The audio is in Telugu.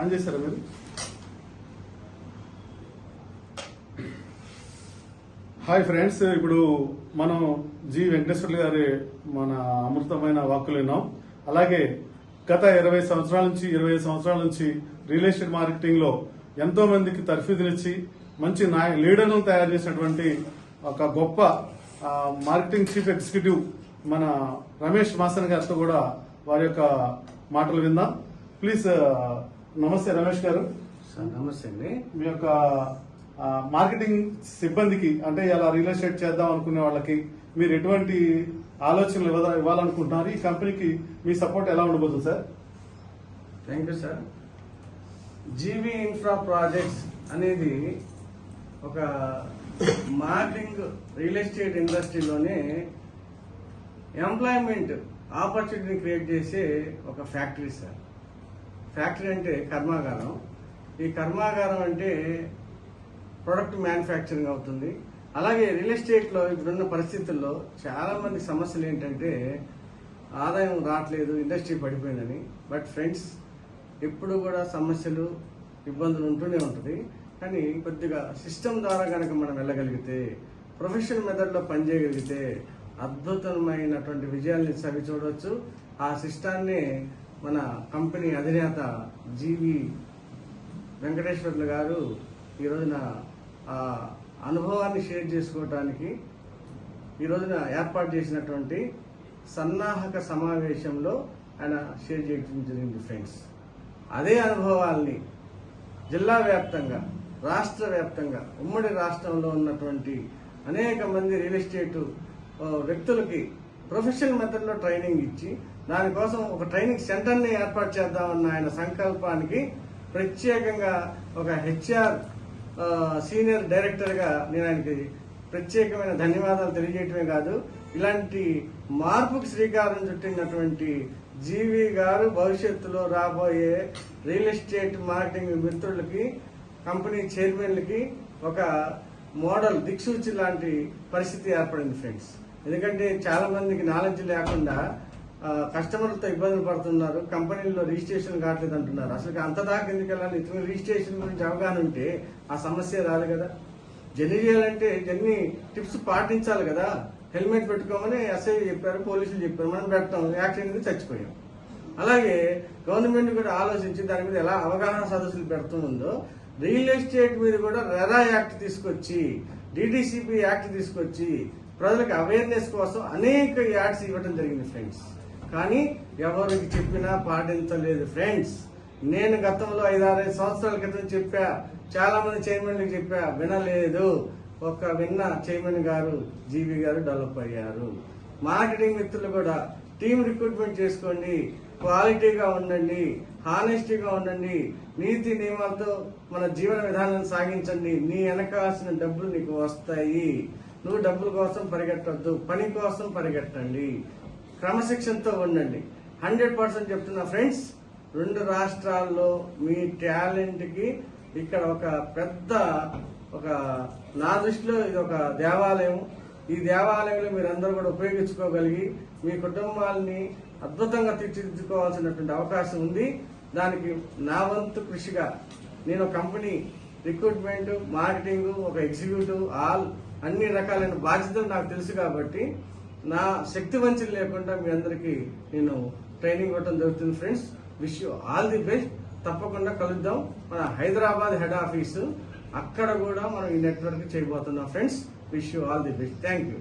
ఆన్ చేశారా మీరు? హాయ్ ఫ్రెండ్స్ ఇప్పుడు మనం జి వెంకటేశ్వర్లు గారి మన అమృతమైన వాక్కులు విన్నాం. అలాగే గత ఇరవై సంవత్సరాల నుంచి ఇరవై సంవత్సరాల నుంచి రియల్ ఎస్టేట్ మార్కెటింగ్లో ఎంతో మందికి తర్ఫీదునిచ్చి మంచి నాయ లీడర్లను తయారు చేసినటువంటి ఒక గొప్ప మార్కెటింగ్ చీఫ్ ఎగ్జిక్యూటివ్ మన రమేష్ మాసన్ గారితో కూడా వారి యొక్క మాటలు విందాం. ప్లీజ్ నమస్తే రమేష్ గారు. సార్ నమస్తే అండి. మీ యొక్క మార్కెటింగ్ సిబ్బందికి అంటే ఇలా రియల్ ఎస్టేట్ చేద్దాం అనుకునే వాళ్ళకి మీరు ఎటువంటి ఆలోచనలు ఇవ్వ- ఇవ్వాలనుకుంటున్నారు? ఈ కంపెనీకి మీ సపోర్ట్ ఎలా ఉండబోతుంది sir? Thank you sir. GV infra projects అనేది ఒక మార్కెటింగ్ రియల్ ఎస్టేట్ ఇండస్ట్రీలోనే ఎంప్లాయ్మెంట్ ఆపర్చునిటీని క్రియేట్ చేసే ఒక ఫ్యాక్టరీ సార్. ఫ్యాక్టరీ అంటే కర్మాగారం. ఈ కర్మాగారం అంటే ప్రొడక్ట్ మ్యానుఫ్యాక్చరింగ్ అవుతుంది. అలాగే రియల్ ఎస్టేట్లో ఇప్పుడున్న పరిస్థితుల్లో చాలామంది సమస్యలు ఏంటంటే ఆదాయం రావట్లేదు ఇండస్ట్రీ పడిపోయిందని. బట్ ఫ్రెండ్స్ ఎప్పుడు కూడా సమస్యలు ఇబ్బందులు ఉంటూనే ఉంటుంది. కానీ కొద్దిగా సిస్టమ్ ద్వారా కనుక మనం వెళ్ళగలిగితే ప్రొఫెషనల్ మెథడ్లో పనిచేయగలిగితే అద్భుతమైనటువంటి విజయాల్ని సవి చూడవచ్చు ఆ సిస్టాన్ని మన కంపెనీ అధినేత జీవి వెంకటేశ్వర్లు గారు ఈ రోజున ఆ అనుభవాన్ని షేర్ చేసుకోవటానికి ఈ రోజున ఏర్పాటు చేసినటువంటి సన్నాహక సమావేశంలో ఆయన షేర్ చేయడం జరిగింది ఫ్రెండ్స్. అదే అనుభవాల్ని జిల్లా వ్యాప్తంగా రాష్ట్ర వ్యాప్తంగా ఉమ్మడి రాష్ట్రంలో ఉన్నటువంటి అనేక మంది రియల్ ఎస్టేట్ వ్యక్తులకి ప్రొఫెషనల్ మెథడ్లో ట్రైనింగ్ ఇచ్చి దానికోసం ఒక ట్రైనింగ్ సెంటర్ని ఏర్పాటు చేద్దామన్న ఆయన సంకల్పానికి ప్రత్యేకంగా ఒక హెచ్ఆర్ సీనియర్ డైరెక్టర్గా నేను ఆయనకి ప్రత్యేకమైన ధన్యవాదాలు తెలియజేయటమే కాదు ఇలాంటి మార్పుకు శ్రీకారం చుట్టినటువంటి జీవి గారు భవిష్యత్తులో రాబోయే రియల్ ఎస్టేట్ మార్కెటింగ్ మిత్రులకి కంపెనీ చైర్మన్లకి ఒక మోడల్ దిక్సూచి లాంటి పరిస్థితి ఏర్పడింది ఫ్రెండ్స్. ఎందుకంటే చాలా మందికి నాలెడ్జ్ లేకుండా కస్టమర్లతో ఇబ్బందులు పడుతున్నారు. కంపెనీల్లో రిజిస్ట్రేషన్ కావట్లేదు అంటున్నారు. అసలు అంత దాకా ఎందుకు వెళ్ళాలి? ఇతను రిజిస్ట్రేషన్ గురించి అవగాహన ఉంటే ఆ సమస్య రాదు కదా. జర్నీ చేయాలంటే జర్నీ టిప్స్ పాటించాలి కదా? హెల్మెట్ పెట్టుకోమని ఎస్ఐ చెప్పారు పోలీసులు చెప్పారు. మనం పెట్టాం యాక్సిడెంట్ మీద చచ్చిపోయాం. అలాగే గవర్నమెంట్ కూడా ఆలోచించి దాని మీద ఎలా అవగాహన సదస్సులు పెడుతుందో రియల్ ఎస్టేట్ మీద కూడా రెరా యాక్ట్ తీసుకొచ్చి డిడిసిపి యాక్ట్ తీసుకొచ్చి ప్రజలకు అవేర్నెస్ కోసం అనేక యాడ్స్ ఇవ్వడం జరిగింది ఫ్రెండ్స్. కానీ ఎవరికి చెప్పినా పాటించలేదు. ఫ్రెండ్స్ నేను గతంలో ఐదారు సంవత్సరాల క్రితం చెప్పా చాలా మంది చైర్మన్లకు చెప్పా వినలేదు. ఒక్క విన్న చైర్మన్ గారు జీవి గారు డెవలప్ అయ్యారు. మార్కెటింగ్ మిత్రులు కూడా టీం రిక్రూట్మెంట్ చేసుకోండి క్వాలిటీగా ఉండండి హానెస్టీగా ఉండండి నీతి నియమాలతో మన జీవన విధానాన్ని సాగించండి. నీ వెనకాల్సిన డబ్బులు నీకు వస్తాయి. నువ్వు డబ్బుల కోసం పరిగెట్టద్దు పని కోసం పరిగెట్టండి. క్రమశిక్షణతో ఉండండి. హండ్రెడ్ పర్సెంట్ చెప్తున్నా ఫ్రెండ్స్ రెండు రాష్ట్రాల్లో మీ టాలెంట్కి ఇక్కడ ఒక పెద్ద ఒక నా దృష్టిలో ఇది ఒక దేవాలయం. ఈ దేవాలయంలో మీరందరూ కూడా ఉపయోగించుకోగలిగి మీ కుటుంబాలని అద్భుతంగా తీర్చిదిద్దుకోవాల్సినటువంటి అవకాశం ఉంది. దానికి నా వంతు కృషిగా నేను ఒక కంపెనీ రిక్రూట్మెంట్ మార్కెటింగ్ ఒక ఎగ్జిక్యూటివ్ ఆల్ అన్ని రకాలైన బాధ్యతలు నాకు తెలుసు కాబట్టి నా శక్తి వంచన లేకుండా మీ అందరికీ నేను ట్రైనింగ్ ఇవ్వడం జరుగుతుంది friends. Wish you all the best తప్పకుండా కలుద్దాం. మన హైదరాబాద్ హెడ్ ఆఫీసు. అక్కడ కూడా మనం ఈ నెట్వర్క్ చేయబోతున్నాం friends. Wish you all the best thank you